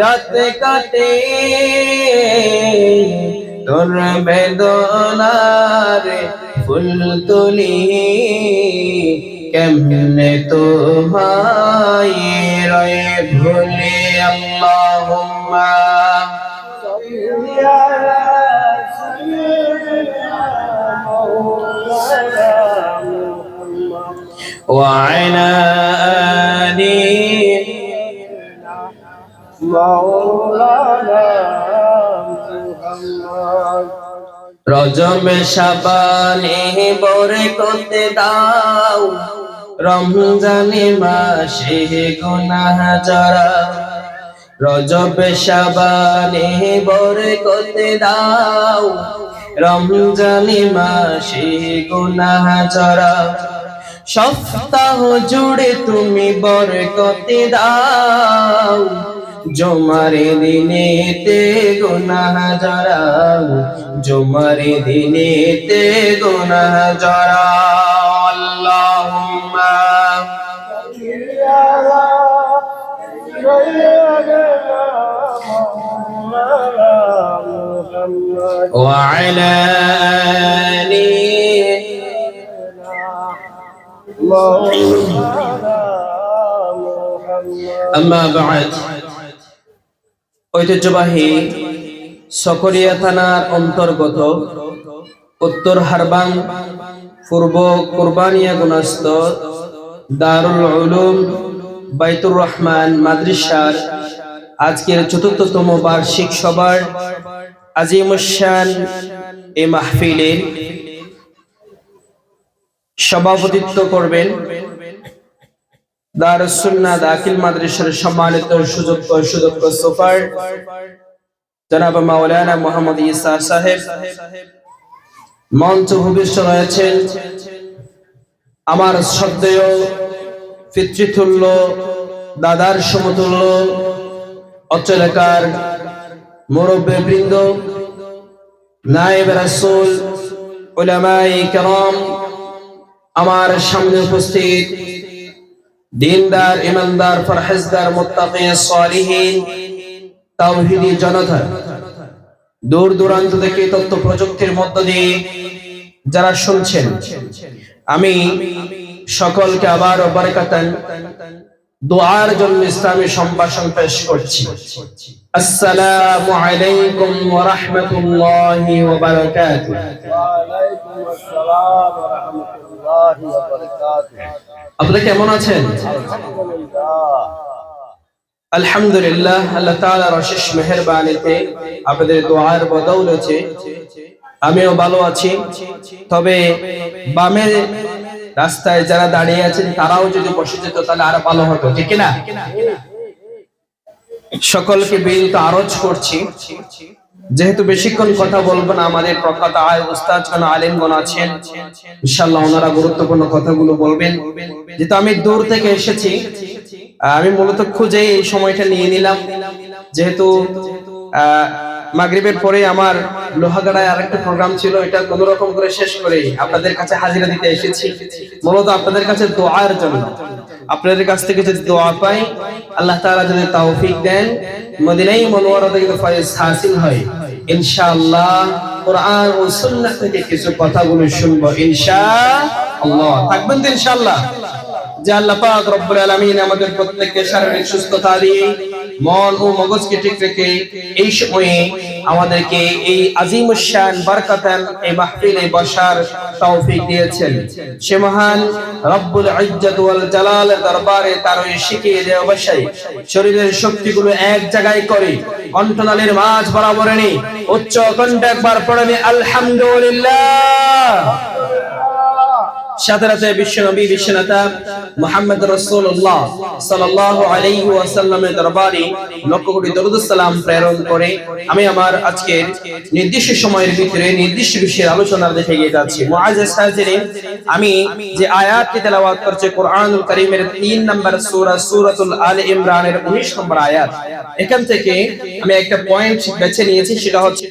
রাত কাটে তোর বেদনার ফুল তুলি কেমনে তোমায় রয়ে ভুলে আল্লাহুম্মা وعلى آله রজব শাবানে বরে করতে দাও, রমজানে মাসে গুনাহ জরা রজব শাবানে বরে করতে দাও, রমজানে মাসে গুনাহ জরা সপ্তাহ জুড়ে তুমি বরকতে দাও জমারে দিনেতে গুনাহ জরাও জমারে দিনেতে গুনাহ জরাও আল্লাহুম্মা وعلى آله আম্মা বা'দ ঐতিহ্যবাহী সকরিয়া থানার অন্তর্গত উত্তর হারবাং পূর্ব কুরবানিয়া গুনাস্ত দারুল উলুম বাইতুর রহমান মাদ্রাসার আজকের চতুর্থতম বার্ষিক সভার আজিমুসান এ মাহফিলের সভাপতিত্ব করবেন সম্মানিত জনাব সাহেব। মঞ্চ আমার শ্রদ্ধেয় পিতৃতুল্য, দাদার সমতুল্য, অচলেকার মুরব্বী বৃন্দ, নায়েব আমার সামনে উপস্থিত দিনদার ইমানদার ফরহেজদার মোত্তাকিহীন সালিহিন, তাওহীদি জনতা দূর দূরান্ত থেকে তথ্য প্রযুক্তির মধ্য দিয়ে যারা শুনছেন, আমি সকলকে আবার বারাকাতান দোয়ার জন্য ইসলামী সম্ভাষণ পেশ করছি। আসসালামু আলাইকুম ওয়া রাহমাতুল্লাহি ওয়া বারাকাতুহু। আপনারা কেমন আছেন? আলহামদুলিল্লাহ আলহামদুলিল্লাহ আল্লাহ তাআলার অশেষ মেহেরবানিতে আপনাদের দোয়ার বদৌলতে আমিও ভালো আছি। তবে বামের রাস্তায় যারা দাঁড়িয়ে আছেন, তারাও যদি বসে যেত, তাহলে আরও ভালো হতো, ঠিক না সকলকে বিনীত আরজ করছি। যেহেতু বেশিক্ষণ কথা বলব না, আমাদের প্রখ্যাত আয় উস্তাদ খান আলিমগণ আছেন। ইনশাআল্লাহ ওনারা গুরুত্বপূর্ণ কথাগুলো বলবেন। যেহেতু আমি দূর থেকে এসেছি আমি মূলত খুঁজে এই সময়টা নিয়ে নিলাম। যেহেতু, আহ মাগরিবের পরে আমার লোহাগাড়ায় আরেকটা প্রোগ্রাম ছিল, এটা কোন রকম করে শেষ করে আপনাদের কাছে হাজিরা দিতে এসেছি। মূলত আপনাদের কাছে দোয়ার জন্য। আপনাদের কাছ থেকে যদি দোয়া পাই, আল্লাহ তাআলা যদি তৌফিক দেন, মদিনাই মনোয়ারাতে কিন্তু ফয়েজ হাসিল হয়। ইনশাআল্লাহ কোরআন ও সুন্নাহ থেকে কিছু কথাগুলো শুনব ইনশাআল্লাহ। থাকবেন তো ইনশাআল্লাহ। যে আল্লাহ পাক রব্বুল আলামিন আমাদের প্রত্যেককে শারীরিক সুস্থতা দিয়ে মন ও মগজকে ঠিক রেখে এই সময়ে আমাদেরকে এই আজিম শান বরকতান এই মাহফিলে বসার তৌফিক দিয়েছেন। সে মহান রব্বুল ইজ্জত ওয়াল জালালের দরবারে তার ওই শিখিয়ে দেয় অবশ্যই, শরীরের শক্তিগুলো এক জায়গায় করে, কণ্ঠনালীর মাঝ বরাবর এনে উচ্চ কণ্ঠে একবার পড়েনি আলহামদুলিল্লাহ। সাথে সাথে বিশ্ব নবী বিশ্বনেতা মোহাম্মদ রসুল্লাহ সাল্লাহ দরবারে লক্ষ কোটি প্রেরণ করে আমি আমার আজকের নির্দিষ্ট সময়ের ভিতরে, নির্দিষ্ট বিষয়ের আলোচনা দেখে গিয়ে যাচ্ছি। আমি যে আয়াতটি তেলাওয়াত করছে, কোরআনুল কারীমের 3 নম্বর সূরা, সূরাতুল আলে ইমরানের 19 নম্বর আয়াত। এখান থেকে আমি একটা পয়েন্ট বেছে নিয়েছি, সেটা হচ্ছে